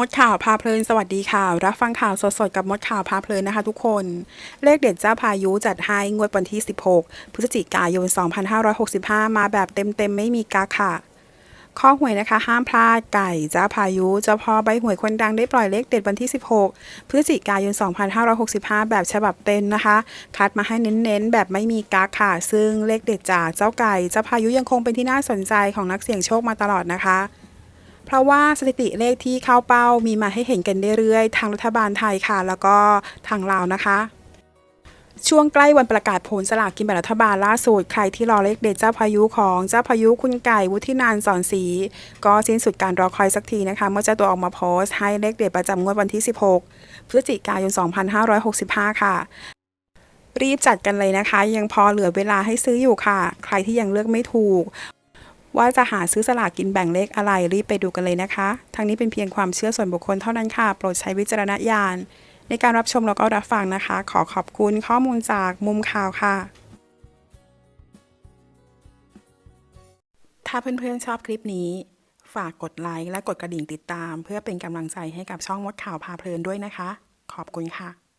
มดข่าวพาเพลินสวัสดีค่ะ รับฟังข่าวสดๆกับมดข่าวพาเพลินนะคะทุกคน เลขเด็ดเจ้าพายุจัดให้งวดวันที่ 16 พฤศจิกายน 2565 มาแบบเต็มๆ ไม่มีกาค่ะ ข้อหวยนะคะ ห้ามพลาดไก่เจ้าพายุเจ้าพ่อใบหวยคนดังได้ปล่อยเลขเด็ดวันที่ 16 พฤศจิกายน 2565 แบบฉบับเต็มนะคะ คัดมาให้เน้นๆ แบบไม่มีกาค่ะ ซึ่งเลขเด็ดจากเจ้าไก่เจ้าพายุยังคงเป็นที่น่าสนใจของนักเสี่ยงโชคมาตลอดนะคะ เพราะว่าสถิติเลขที่เข้าเป้ามีมาให้เห็นกันเรื่อยๆ ทางรัฐบาลไทยค่ะ แล้วก็ทางลาวนะคะ ช่วงใกล้วันประกาศผลสลากกินแบ่งรัฐบาลล่าสุด ใครที่รอเลขเด็ดเจ้าพายุของเจ้าพายุคุณไก่วุฒินันสอนศรีก็สิ้นสุดการรอคอยสักทีนะคะ เมื่อเจ้าตัวออกมาโพสต์ให้เลขเด็ดประจำงวดวันที่ 16 พฤศจิกายน 2565 ค่ะรีบจัดกันเลยนะคะ ยังพอเหลือเวลาให้ซื้ออยู่ค่ะ ใครที่ยังเลือกไม่ถูก ว่าจะหาซื้อสลากกินแบ่งเลขอะไรรีบไปดูกันเลยนะคะ ทั้งนี้เป็นเพียงความเชื่อส่วนบุคคลเท่านั้นค่ะ โปรดใช้วิจารณญาณ ในการรับชมแล้วก็รับฟังนะคะ ขอขอบคุณข้อมูลจากมุมข่าวค่ะ ถ้าเพื่อนๆชอบคลิปนี้ ฝากกดไลค์และกดกระดิ่งติดตาม เพื่อเป็นกำลังใจให้กับช่องมดข่าวพาเพลินด้วยนะคะ ขอบคุณค่ะ